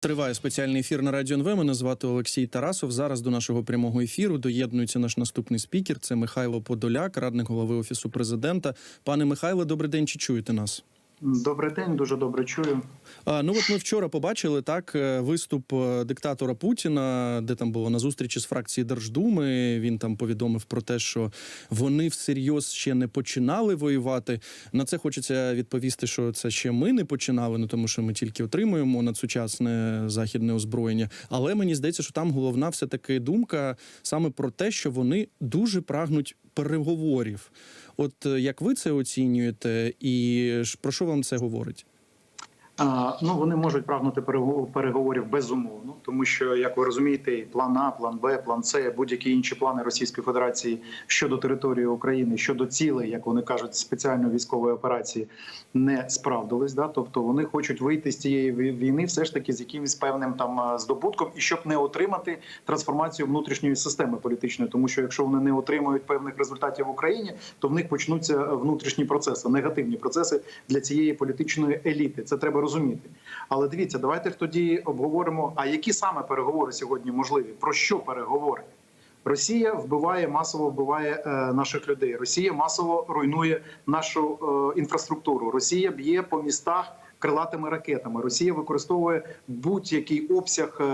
Триває спеціальний ефір на радіо НВ. Мене звати Олексій Тарасов. Зараз до нашого прямого ефіру доєднується наш наступний спікер. Це Михайло Подоляк, радник голови офісу президента. Пане Михайло, добрий день. Чи чуєте нас? Добрий день, дуже добре чую. А, ну от ми вчора побачили так е, виступ е, диктатора Путіна, де там було на зустрічі з фракції Держдуми. Він там повідомив про те, що вони всерйоз ще не починали воювати. На це хочеться відповісти, що це ще ми не починали, ну тому що ми тільки отримуємо на сучасне західне озброєння. Але мені здається, що там головна все таки думка саме про те, що вони дуже прагнуть переговорів. От е, як ви це оцінюєте, і про що вам це говорить? Ну вони можуть прагнути перего- переговорів безумовно, тому що, як ви розумієте, план А, план Б, план С, будь-які інші плани Російської Федерації щодо території України, щодо цілей, як вони кажуть, спеціальної військової операції не справдились. Да? Тобто вони хочуть вийти з цієї війни, все ж таки з якимось певним там здобутком, і щоб не отримати трансформацію внутрішньої системи політичної, тому що якщо вони не отримують певних результатів в Україні, то в них почнуться внутрішні процеси, негативні процеси для цієї політичної еліти. Це треба розуміти. Але дивіться, давайте тоді обговоримо. А які саме переговори сьогодні можливі? Про що переговори? Росія вбиває масово вбиває е, наших людей. Росія масово руйнує нашу е, інфраструктуру. Росія б'є по містах крилатими ракетами. Росія використовує будь-який обсяг е,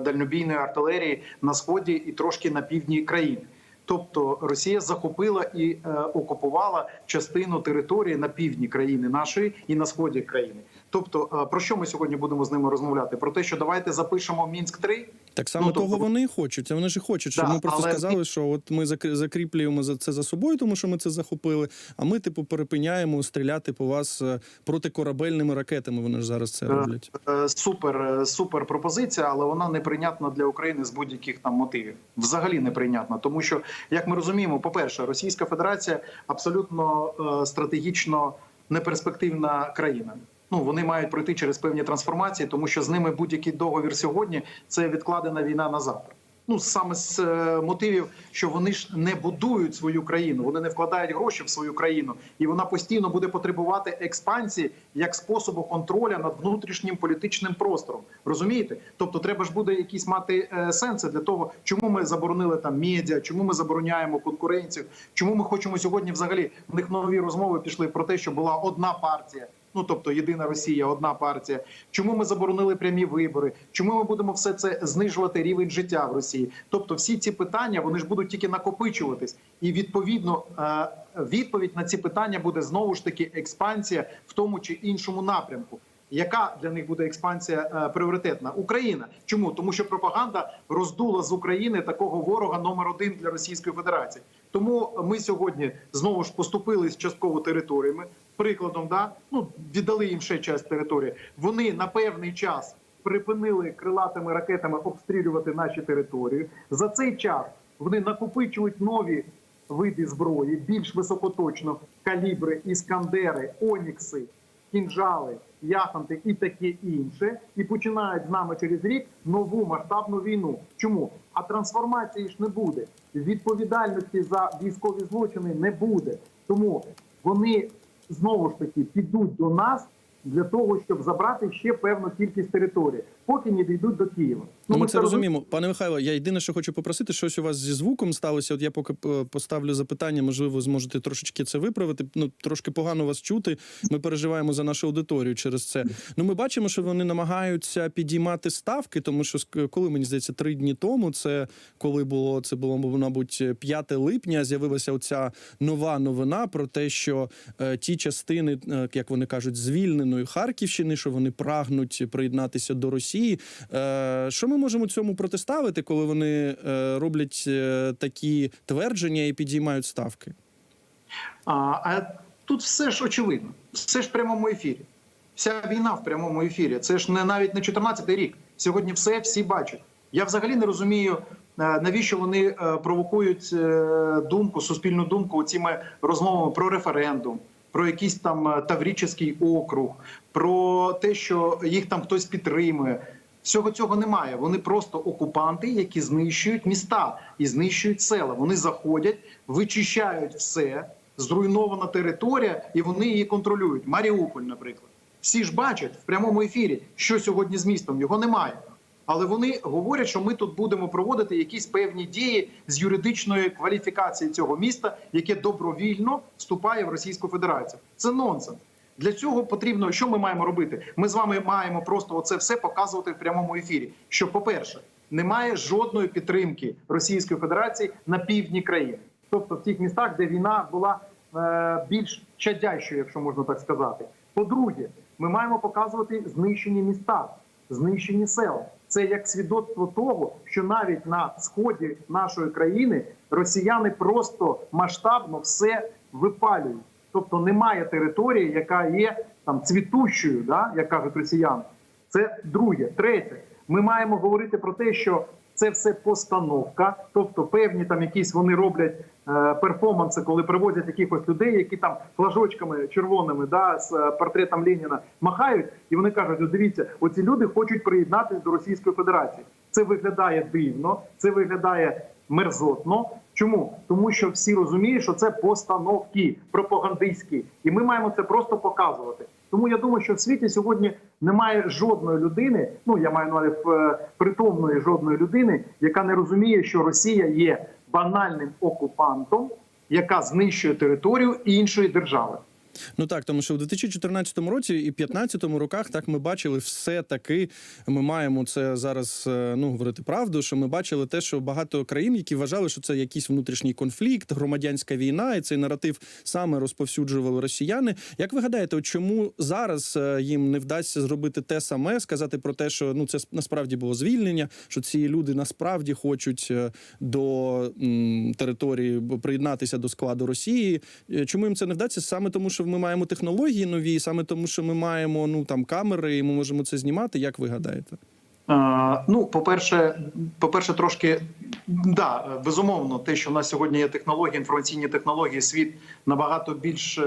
дальнобійної артилерії на сході і трошки на півдні країни. Тобто Росія захопила і е, окупувала частину території на півдні країни нашої і на сході країни. Тобто, е, про що ми сьогодні будемо з ними розмовляти? Про те, що давайте запишемо мінськ 3 Так само Ну, тобто- того вони і хочуть. Вони ж хочуть, щоб Да, ми просто але- сказали, що от ми закр- закріплюємо за це за собою, тому що ми це захопили. А ми, типу, перепиняємо стріляти по вас е, протикорабельними ракетами. Вони ж зараз це Е, роблять. Супер, супер пропозиція, але вона неприйнятна для України з будь-яких там мотивів. Взагалі неприйнятна, тому що як ми розуміємо, по-перше, Російська Федерація абсолютно стратегічно неперспективна країна. Ну вони мають пройти через певні трансформації, тому що з ними будь-який договір сьогодні це відкладена війна на завтра. Ну саме з е, мотивів, що вони ж не будують свою країну, вони не вкладають гроші в свою країну, і вона постійно буде потребувати експансії як способу контроля над внутрішнім політичним простором. Розумієте? Тобто, треба ж буде якісь мати е, сенси для того, чому ми заборонили там медіа, чому ми забороняємо конкуренцію, чому ми хочемо сьогодні взагалі в них нові розмови пішли про те, що була одна партія. Ну тобто єдина Росія, одна партія. Чому ми заборонили прямі вибори? Чому ми будемо все це знижувати рівень життя в Росії? Тобто, всі ці питання вони ж будуть тільки накопичуватись, і відповідно е, відповідь на ці питання буде знову ж таки експансія в тому чи іншому напрямку. Яка для них буде експансія е, пріоритетна? Україна. Чому? Тому що пропаганда роздула з України такого ворога номер один для Російської Федерації. Тому ми сьогодні знову ж поступили з частково територіями. Прикладом, да ну віддали їм ще часть території. Вони на певний час припинили крилатими ракетами обстрілювати наші території. За цей час вони накопичують нові види зброї, більш високоточно калібри, іскандери, онікси, кінжали, яханти і таке інше, і починають з нами через рік нову масштабну війну. Чому? А трансформації ж не буде. Відповідальності за військові злочини не буде. Тому вони знову ж таки підуть до нас для того, щоб забрати ще певну кількість території, поки не дійдуть до Києва. Ну, ми це розуміємо. Пане Михайло, я єдине, що хочу попросити, щось у вас зі звуком сталося. От я поки е, поставлю запитання, можливо, зможете трошечки це виправити. Ну трошки погано вас чути. Ми переживаємо за нашу аудиторію через це. Ну, ми бачимо, що вони намагаються підіймати ставки, тому що коли мені здається, три дні тому, це коли було це було мабуть 5 липня. З'явилася оця нова новина про те, що е, ті частини, е, як вони кажуть, звільненої Харківщини, що вони прагнуть приєднатися до Росії. Е, що ми можемо цьому протиставити, коли вони е, роблять е, такі твердження і підіймають ставки? А, а тут все ж очевидно, все ж в прямому ефірі. Вся війна в прямому ефірі. Це ж не навіть не 14-й рік. Сьогодні все всі бачать. Я взагалі не розумію, навіщо вони провокують думку, суспільну думку цими розмовами про референдум, про якийсь там е, Таврічний округ, про те, що їх там хтось підтримує. Всього цього немає. Вони просто окупанти, які знищують міста і знищують села. Вони заходять, вичищають все, зруйнована територія, і вони її контролюють. Маріуполь, наприклад. Всі ж бачать в прямому ефірі, що сьогодні з містом його немає. Але вони говорять, що ми тут будемо проводити якісь певні дії з юридичної кваліфікації цього міста, яке добровільно вступає в Російську Федерацію. Це нонсенс. Для цього потрібно, що ми маємо робити? Ми з вами маємо просто оце все показувати в прямому ефірі. Що, по-перше, немає жодної підтримки Російської Федерації на півдні країни, тобто в тих містах, де війна була е, більш чадящою, якщо можна так сказати. По-друге, ми маємо показувати знищені міста, знищені села. Це як свідоцтво того, що навіть на сході нашої країни росіяни просто масштабно все випалюють. Тобто немає території, яка є там цвітущою, да, як кажуть росіяни. Це друге. Третє, ми маємо говорити про те, що це все постановка, тобто певні там якісь вони роблять е, перформанси, коли привозять якихось людей, які там флажочками червоними да, з е, портретом Леніна махають, і вони кажуть: «От дивіться, оці люди хочуть приєднатися до Російської Федерації. Це виглядає дивно, це виглядає мерзотно. Чому? Тому що всі розуміють, що це постановки пропагандистські, і ми маємо це просто показувати. Тому я думаю, що в світі сьогодні немає жодної людини. Ну я маю на увазі е, притомної жодної людини, яка не розуміє, що Росія є банальним окупантом, яка знищує територію іншої держави. Ну так, тому що в 2014 році і 2015 роках так ми бачили все таки. Ми маємо це зараз е, ну говорити правду. Що ми бачили те, що багато країн, які вважали, що це якийсь внутрішній конфлікт, громадянська війна, і цей наратив саме розповсюджували росіяни. Як ви гадаєте, чому зараз е, їм не вдасться зробити те саме, сказати про те, що ну це насправді було звільнення, що ці люди насправді хочуть е, до м, території приєднатися до складу Росії? Чому їм це не вдасться? Саме тому, що ми маємо технології нові, саме тому, що ми маємо ну там камери, і ми можемо це знімати. Як ви гадаєте? Е, Ну, по-перше, по-перше, трошки да, безумовно, те, що в нас сьогодні є технології, інформаційні технології, світ набагато більш е,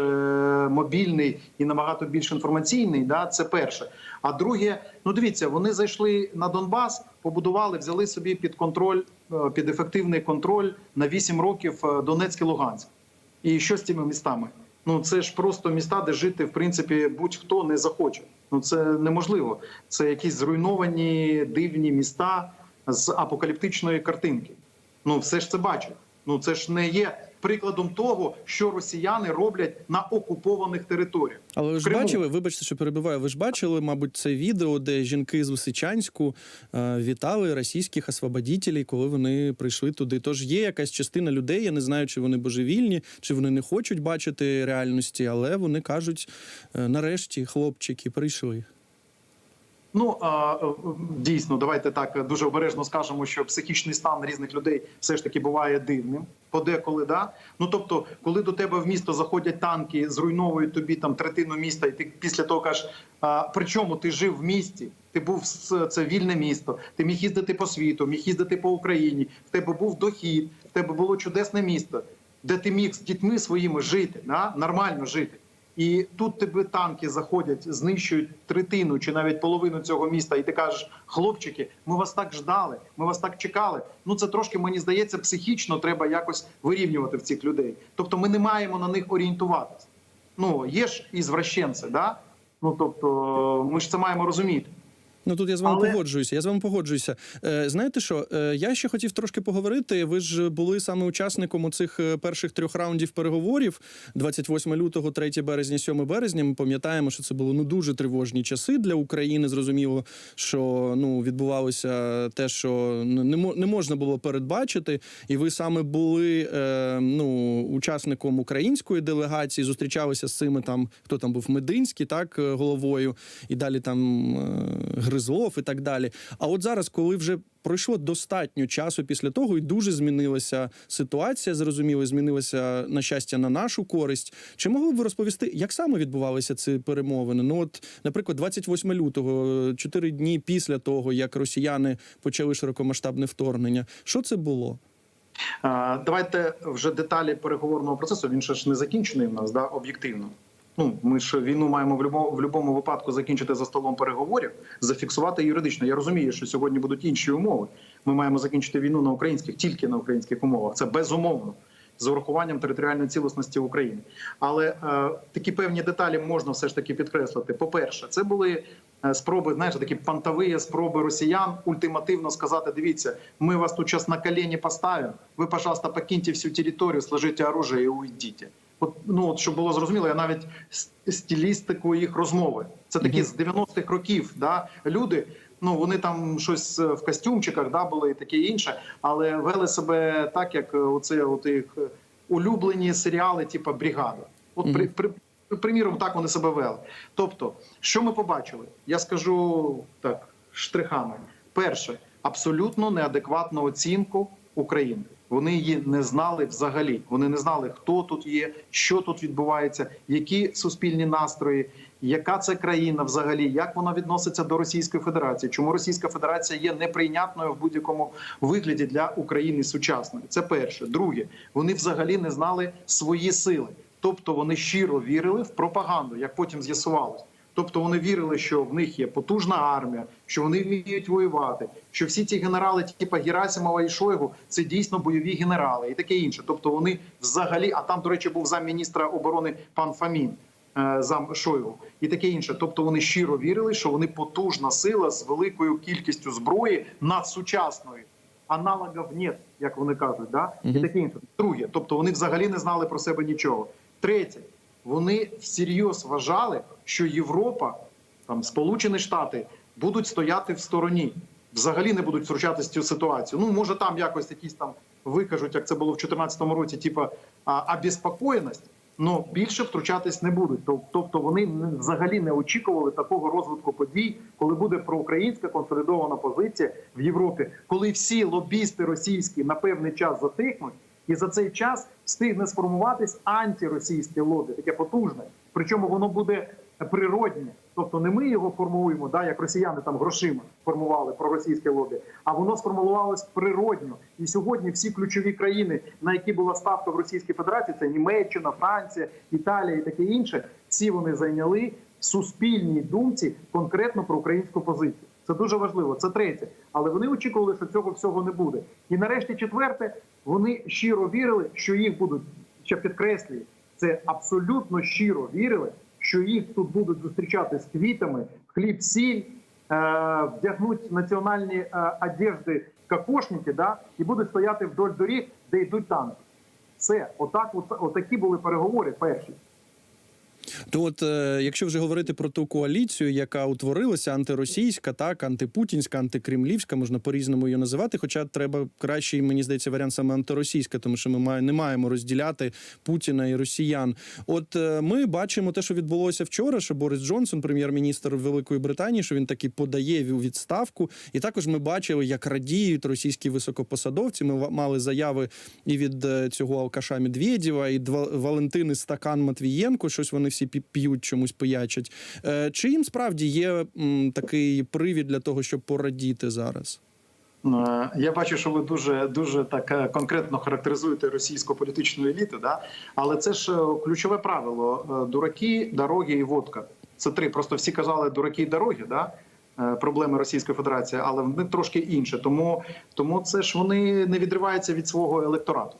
мобільний і набагато більш інформаційний. Да, це перше. А друге, ну дивіться, вони зайшли на Донбас, побудували, взяли собі під контроль, е, під ефективний контроль на 8 років е, Донецьк і Луганськ. І що з цими містами? Ну це ж просто міста, де жити в принципі будь-хто не захоче. Ну це неможливо. Це якісь зруйновані дивні міста з апокаліптичної картинки. Ну все ж це бачить. Ну це ж не є прикладом того, що росіяни роблять на окупованих територіях. Але ви ж Криму. бачили, вибачте, що перебиваю. Ви ж бачили, мабуть, це відео, де жінки з Лисичанську е, вітали російських освободітелів, коли вони прийшли туди. Тож є якась частина людей. Я не знаю, чи вони божевільні, чи вони не хочуть бачити реальності, але вони кажуть: е, нарешті хлопчики прийшли. Ну е, дійсно, давайте так дуже обережно скажемо, що психічний стан різних людей все ж таки буває дивним. Подеколи, да. Ну тобто, коли до тебе в місто заходять танки, зруйновують тобі там третину міста, і ти після того кажеш, а, причому ти жив в місті, ти був це вільне місто, ти міг їздити по світу, міг їздити по Україні, в тебе був дохід, в тебе було чудесне місто, де ти міг з дітьми своїми жити, да? нормально жити. І тут тебе танки заходять, знищують третину чи навіть половину цього міста, і ти кажеш, хлопчики, ми вас так ждали, ми вас так чекали. Ну це трошки мені здається, психічно треба якось вирівнювати в цих людей. Тобто, ми не маємо на них орієнтуватися. Ну є ж ізвращенці, да? Ну тобто, ми ж це маємо розуміти. Ну тут я з вами Але- погоджуюся. Я з вами погоджуюся. Е, знаєте що? Е, я ще хотів трошки поговорити. Ви ж були саме учасником оцих е, перших трьох раундів переговорів 28 лютого, 3 березня, 7 березня. Ми пам'ятаємо, що це були ну дуже тривожні часи для України. Зрозуміло, що ну відбувалося те, що не не можна було передбачити. І ви саме були е, ну учасником української делегації. Зустрічалися з цими там, хто там був Мединський, так головою, і далі там е, Гризлов і так далі. А от зараз, коли вже пройшло достатньо часу після того, і дуже змінилася ситуація, зрозуміло, змінилася на щастя на нашу користь. Чи могли б ви розповісти, як саме відбувалися ці перемовини? Ну, от, наприклад, 28 лютого, чотири дні після того, як росіяни почали широкомасштабне вторгнення, що це було? Давайте вже деталі переговорного процесу. Він ще ж не закінчений в нас, да, об'єктивно. Ну ми ж війну маємо в любому в будь-якому випадку закінчити за столом переговорів, зафіксувати юридично. Я розумію, що сьогодні будуть інші умови. Ми маємо закінчити війну на українських, тільки на українських умовах. Це безумовно. з урахуванням територіальної цілісності України. Але е, такі певні деталі можна все ж таки підкреслити. По перше, це були е, спроби, знаєш, такі пантові спроби росіян ультимативно сказати: дивіться, ми вас тут зараз на колені поставимо. Ви, пожалуйста, покиньте всю територію, сложите оружие і уйдіть. От ну от щоб було зрозуміло, я навіть стилістику їх розмови. Це такі з 90-х років. Да, люди. Ну вони там щось е, в костюмчиках, да, були і таке інше, але вели себе так, як е, оце от їх е, улюблені серіали, типу Бригада. От при, при, приміром, так вони себе вели. Тобто, що ми побачили? Я скажу так штрихами. Перше, абсолютно неадекватну оцінку України. Вони її не знали взагалі. Вони не знали, хто тут є, що тут відбувається, які суспільні настрої, яка це країна взагалі, як вона відноситься до Російської Федерації, чому Російська Федерація є неприйнятною в будь-якому вигляді для України сучасної. Це перше. Друге, вони взагалі не знали свої сили, тобто вони щиро вірили в пропаганду, як потім з'ясувалось. Тобто вони вірили, що в них є потужна армія, що вони вміють воювати, що всі ці генерали, типу Герасимова і Шойгу, це дійсно бойові генерали і таке інше. Тобто вони взагалі, а там, до речі, був замміністра оборони пан Фамін, е, зам Шойгу, і таке інше. Тобто вони щиро вірили, що вони потужна сила з великою кількістю зброї надсучасної. Аналогів нет, як вони кажуть, да? і таке інше. Друге, тобто вони взагалі не знали про себе нічого. Третє, вони всерйоз вважали, що Європа, там Сполучені Штати будуть стояти в стороні, взагалі не будуть втручатися цю ситуацію. Ну може там якось якісь там викажуть, як це було в 2014 році, типа обеспокоєність, але більше втручатись не будуть. Тобто вони взагалі не очікували такого розвитку подій, коли буде проукраїнська консолідована позиція в Європі, коли всі лобісти російські на певний час затихнуть. І за цей час встигне сформуватись антиросійське лобі, таке потужне. Причому воно буде природне. Тобто не ми його формуємо, да, як росіяни там грошима формували проросійське лобі, а воно сформулувалось природньо. І сьогодні всі ключові країни, на які була ставка в Російській Федерації, це Німеччина, Франція, Італія і таке інше. Всі вони зайняли в суспільній думці конкретно про українську позицію. Це дуже важливо. Це третє. Але вони очікували, що цього всього не буде. І нарешті, четверте, вони щиро вірили, що їх будуть ще підкреслюю, це абсолютно щиро вірили, що їх тут будуть зустрічати з квітами, хліб, сіль, е, вдягнуть національні е, одежди кокошники, да, і будуть стояти вдоль доріг, де йдуть танки. Все, отак, от, отакі були переговори перші. То от, е, якщо вже говорити про ту коаліцію, яка утворилася, антиросійська, так, антипутінська, антикремлівська, можна по-різному її називати. Хоча треба кращий, мені здається, варіант саме антиросійська, тому що ми не маємо розділяти Путіна і росіян. От е, ми бачимо те, що відбулося вчора, що Борис Джонсон, прем'єр-міністр Великої Британії, що він таки подає відставку. І також ми бачили, як радіють російські високопосадовці. Ми мали заяви і від е, цього алкаша Медведєва, і Валентини Стакан Матвієнко. Щось вони всі п'ють, чомусь пиячать. Е, Чи їм справді є такий привід для того, щоб порадіти зараз? Е, Я бачу, що ви дуже дуже так е, конкретно характеризуєте російську політичну еліту, да? але це ж ключове правило: дураки, дороги і водка. Це три. Просто всі казали дураки і дороги, да? проблеми Російської Федерації, але вони трошки інше. Тому, тому це ж вони не відриваються від свого електорату.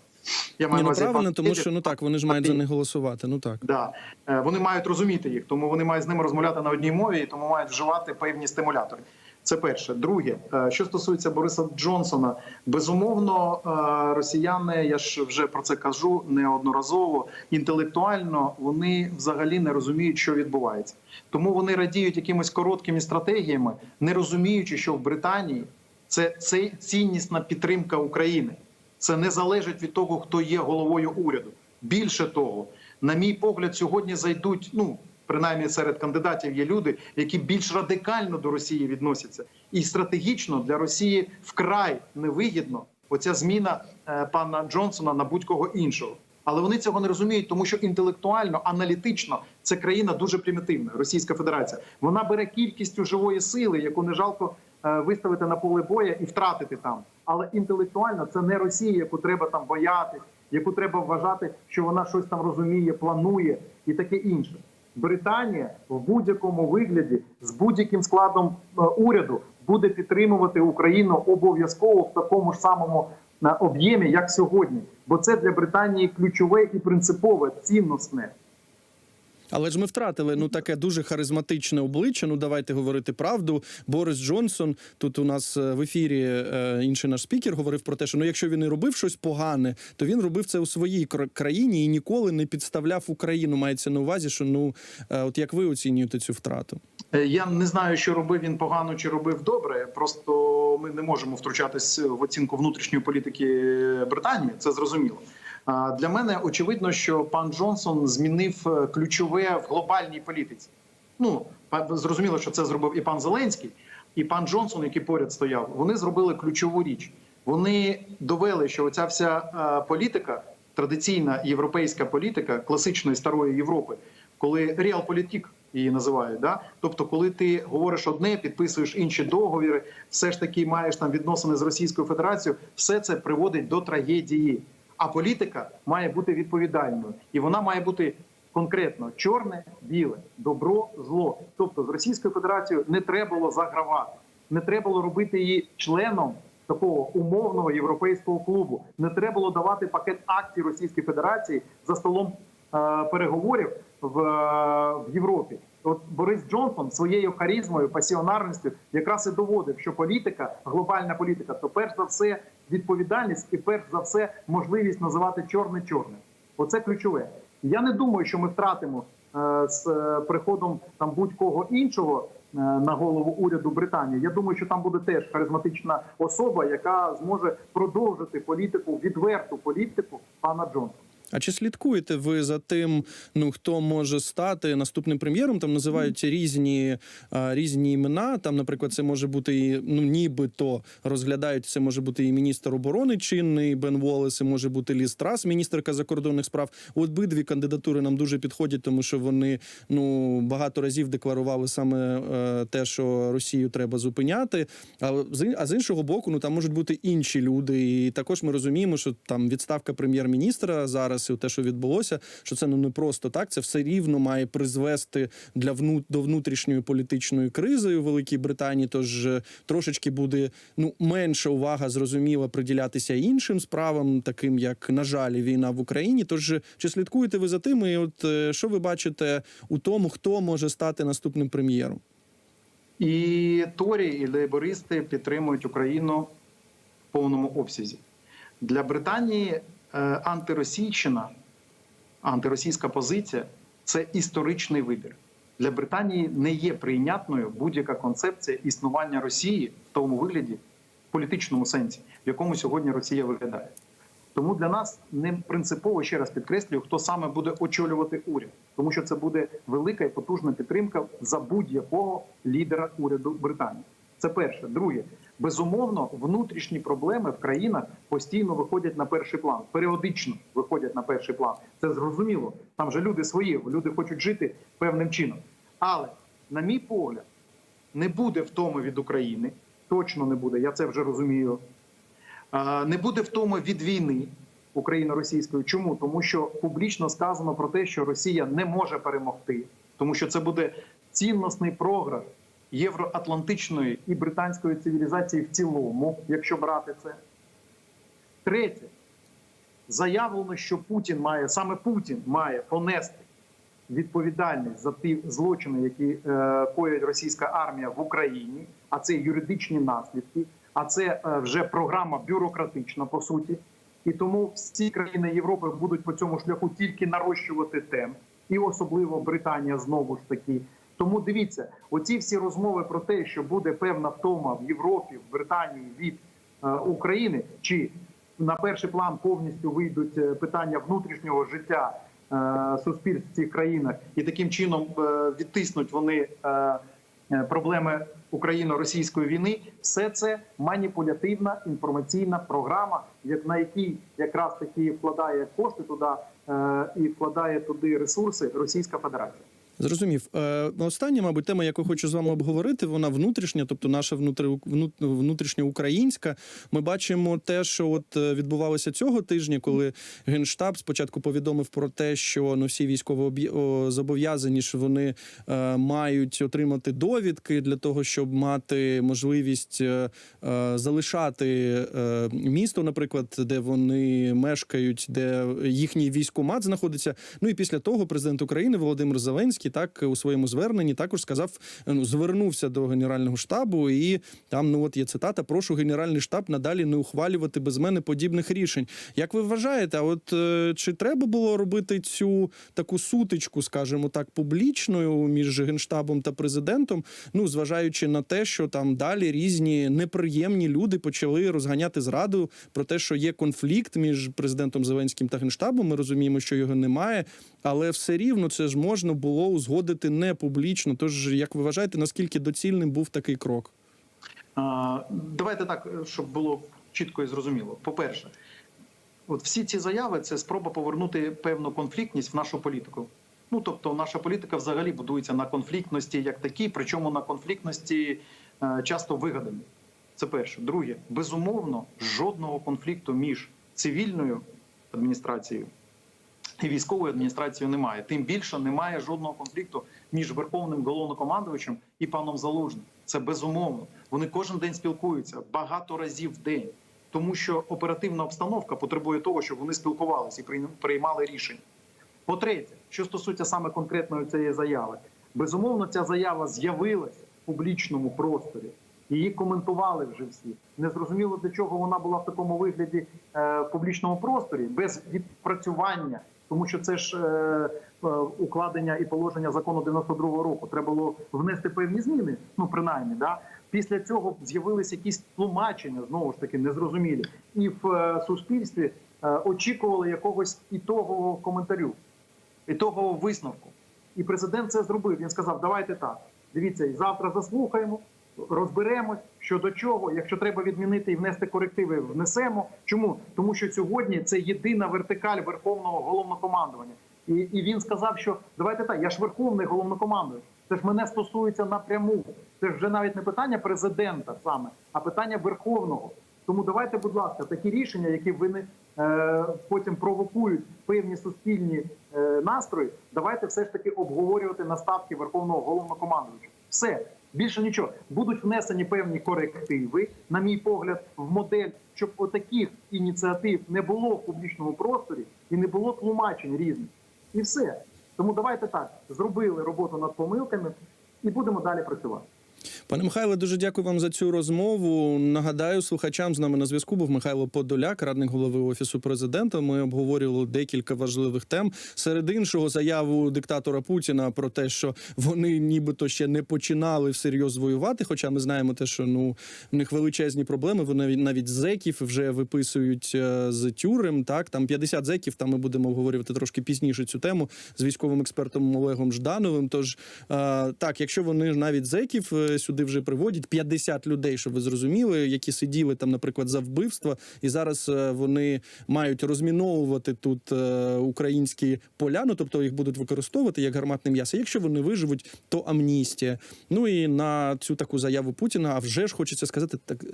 Я Ні, ну правильно, тому що ну так вони ж мають за них голосувати. Ну так. Да. Е, Вони мають розуміти їх, тому вони мають з ними розмовляти на одній мові, і тому мають вживати певні стимулятори. Це перше. Друге, е, що стосується Бориса Джонсона, безумовно, е, росіяни, я ж вже про це кажу неодноразово. Інтелектуально вони взагалі не розуміють, що відбувається. Тому вони радіють якимись короткими стратегіями, не розуміючи, що в Британії це, це ціннісна підтримка України. Це не залежить від того, хто є головою уряду. Більше того, на мій погляд, сьогодні зайдуть. Ну принаймні серед кандидатів є люди, які більш радикально до Росії відносяться, і стратегічно для Росії вкрай невигідно оця зміна е, пана Джонсона на будь-кого іншого. Але вони цього не розуміють, тому що інтелектуально, аналітично це країна дуже примітивна. Російська Федерація вона бере кількістю живої сили, яку не жалко виставити на поле боя і втратити там. Але інтелектуально це не Росія, яку треба там боятись, яку треба вважати, що вона щось там розуміє, планує і таке інше. Британія в будь-якому вигляді з будь-яким складом е, уряду буде підтримувати Україну обов'язково в такому ж самому об'ємі, як сьогодні. Бо це для Британії ключове і принципове, цінностне. Але ж ми втратили ну таке дуже харизматичне обличчя. Ну давайте говорити правду. Борис Джонсон тут у нас е, в ефірі е, інший наш спікер говорив про те, що ну якщо він і робив щось погане, то він робив це у своїй кра- країні і ніколи не підставляв Україну. Мається на увазі, що ну е, от як ви оцінюєте цю втрату? Я не знаю, що робив він погано чи робив добре. Просто ми не можемо втручатись в оцінку внутрішньої політики Британії. Це зрозуміло. Для мене очевидно, що пан Джонсон змінив е, ключове в глобальній політиці. Ну зрозуміло, що це зробив і пан Зеленський, і пан Джонсон, який поряд стояв. Вони зробили ключову річ. Вони довели, що оця вся е, політика, традиційна європейська політика класичної старої Європи, коли реалполітік її називають, да? тобто, коли ти говориш одне, підписуєш інші договіри, все ж таки маєш там відносини з Російською Федерацією, все це приводить до трагедії. А політика має бути відповідальною, і вона має бути конкретно чорне, біле, добро, зло. Тобто з Російською Федерацією не треба було загравати, не треба було робити її членом такого умовного європейського клубу. Не треба було давати пакет акцій Російської Федерації за столом е, переговорів в, е, в Європі. От Борис Джонсон своєю харизмою, пасіонарністю якраз і доводив, що політика, глобальна політика, то перш за все відповідальність і перш за все можливість називати чорне чорним. Оце ключове. Я не думаю, що ми втратимо е, з е, приходом там будь-кого іншого е, на голову уряду Британії. Я думаю, що там буде теж харизматична особа, яка зможе продовжити політику, відверту політику пана Джонсона. А чи слідкуєте ви за тим, ну хто може стати наступним прем'єром? Там називають різні, а, різні імена. Там, наприклад, це може бути і ну нібито розглядають. Це може бути і міністр оборони чинний Бен Волес, і може бути Ліз Трас, міністерка закордонних справ. Обидві кандидатури нам дуже підходять, тому що вони ну багато разів декларували саме е, те, що Росію треба зупиняти. А з а з іншого боку, ну там можуть бути інші люди. І також ми розуміємо, що там відставка прем'єр-міністра зараз і те, що відбулося, що це ну не просто так. Це все рівно має призвести для вну до внутрішньої політичної кризи у Великій Британії. Тож е, трошечки буде ну менша увага зрозуміло приділятися іншим справам, таким як на жаль, війна в Україні. Тож е, чи слідкуєте ви за тим? І от е, що ви бачите у тому, хто може стати наступним прем'єром? І Торі, і лейбористи підтримують Україну в повному обсязі. Для Британії антиросійщина, антиросійська позиція це історичний вибір. Для Британії не є прийнятною будь-яка концепція існування Росії в тому вигляді, в політичному сенсі, в якому сьогодні Росія виглядає. Тому для нас не принципово ще раз підкреслюю, хто саме буде очолювати уряд, тому що це буде велика і потужна підтримка за будь-якого лідера уряду Британії. Це перше. Друге, безумовно, внутрішні проблеми в країнах постійно виходять на перший план, періодично виходять на перший план. Це зрозуміло. Там же люди свої, люди хочуть жити певним чином. Але, на мій погляд, не буде втоми від України. Точно не буде. Я це вже розумію. Не буде втоми від війни україно-російської. Чому? Тому що публічно сказано про те, що Росія не може перемогти, тому що це буде цінностний програш євроатлантичної і британської цивілізації в цілому, якщо брати це. Третє, заявлено, що Путін має саме Путін має понести відповідальність за ті злочини, які е, коїть російська армія в Україні, а це юридичні наслідки, а це е, вже програма бюрократична по суті. І тому всі країни Європи будуть по цьому шляху тільки нарощувати темп, і особливо Британія знову ж таки. Тому дивіться, оці всі розмови про те, що буде певна втома в Європі, в Британії від е, України, чи на перший план повністю вийдуть е, питання внутрішнього життя е, суспільств в цих країнах, і таким чином е, відтиснуть вони е, е, проблеми україно-російської війни. Все це маніпулятивна інформаційна програма, як на якій якраз таки вкладає кошти туди е, і вкладає туди ресурси Російська Федерація. Зрозумів. Е, остання, мабуть, тема, яку хочу з вами обговорити, вона внутрішня, тобто наша внутри, внут- внутрішньоукраїнська. Ми бачимо те, що от е, відбувалося цього тижня, коли Генштаб спочатку повідомив про те, що ну, всі військово зобов'язані ж вони е, мають отримати довідки для того, щоб мати можливість е, е, залишати е, місто, наприклад, де вони мешкають, де їхній військомат знаходиться. Ну і після того президент України Володимир Зеленський так у своєму зверненні також сказав, ну звернувся до генерального штабу, і там ну от є цитата: прошу генеральний штаб надалі не ухвалювати без мене подібних рішень. Як ви вважаєте, от е, чи треба було робити цю таку сутичку, скажімо так, публічною між генштабом та президентом? Ну зважаючи на те, що там далі різні неприємні люди почали розганяти зраду про те, що є конфлікт між президентом Зеленським та генштабом. Ми розуміємо, що його немає, але все рівно це ж можна було узгодити не публічно. Тож, як ви вважаєте, наскільки доцільним був такий крок? Давайте так, щоб було чітко і зрозуміло. По-перше, от всі ці заяви це спроба повернути певну конфліктність в нашу політику. Ну тобто, наша політика взагалі будується на конфліктності як такій, причому на конфліктності е, часто вигадані. Це перше. Друге, безумовно, жодного конфлікту між цивільною адміністрацією і військовою адміністрацією немає. Тим більше немає жодного конфлікту між верховним головнокомандувачем і паном Залужним. Це безумовно. Вони кожен день спілкуються багато разів в день, тому що оперативна обстановка потребує того, щоб вони спілкувалися і прийм- приймали рішення. По-третє, що стосується саме конкретної цієї заяви, безумовно, ця заява з'явилася в публічному просторі. Її коментували вже всі. Незрозуміло для чого вона була в такому вигляді е, в публічному просторі без відпрацювання, тому що це ж е, е, укладення і положення закону 92-го року. Треба було внести певні зміни. Ну принаймні, да після цього з'явилися якісь тлумачення знову ж таки незрозумілі, і в е, суспільстві е, очікували якогось ітогового коментарю, ітогового висновку. І президент це зробив. Він сказав: давайте так. Дивіться, завтра заслухаємо, розберемось щодо чого. Якщо треба відмінити і внести корективи, внесемо. Чому? Тому що сьогодні це єдина вертикаль верховного головнокомандування. І, і він сказав, що давайте так, я ж верховний головнокомандувач. Це ж мене стосується напряму. Це вже навіть не питання президента саме, а питання верховного. Тому давайте, будь ласка, такі рішення, які ви е, потім провокують певні суспільні е, настрої. Давайте все ж таки обговорювати на ставки верховного головнокомандувача. Все більше нічого. Будуть внесені певні корективи, на мій погляд, в модель, щоб отаких ініціатив не було в публічному просторі і не було тлумачень різних. І все. Тому давайте так зробили роботу над помилками і будемо далі працювати. Пане Михайле, дуже дякую вам за цю розмову. Нагадаю, слухачам з нами на зв'язку був Михайло Подоляк, радник голови офісу президента. Ми обговорювали декілька важливих тем. Серед іншого, заяву диктатора Путіна про те, що вони нібито ще не починали всерйоз воювати. Хоча ми знаємо те, що ну в них величезні проблеми. Вони навіть зеків вже виписують е, з тюрем. Так там 50 зеків. Там ми будемо обговорювати трошки пізніше цю тему з військовим експертом Олегом Ждановим. Тож е, так, якщо вони навіть зеків е, сюди вже приводять 50 людей, щоб ви зрозуміли, які сиділи там, наприклад, за вбивства, і зараз е, вони мають розміновувати тут е, українські поля, ну тобто їх будуть використовувати як гарматне м'ясо. Якщо вони виживуть, то амністія. Ну і на цю таку заяву Путіна, а вже ж хочеться сказати, так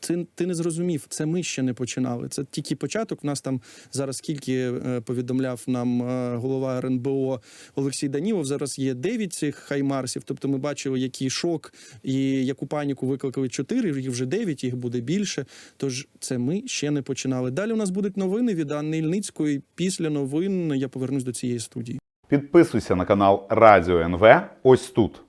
це ти не зрозумів. Це ми ще не починали. Це тільки початок. У нас там зараз скільки е, повідомляв нам голова РНБО Олексій Данілов. Зараз є 9 цих хаймарсів. Тобто, ми бачили, який шок і яку паніку викликали 4, їх вже 9, їх буде більше. Тож це ми ще не починали. Далі у нас будуть новини від Анни Ільницької. Після новин я повернусь до цієї студії. Підписуйся на канал Радіо НВ ось тут.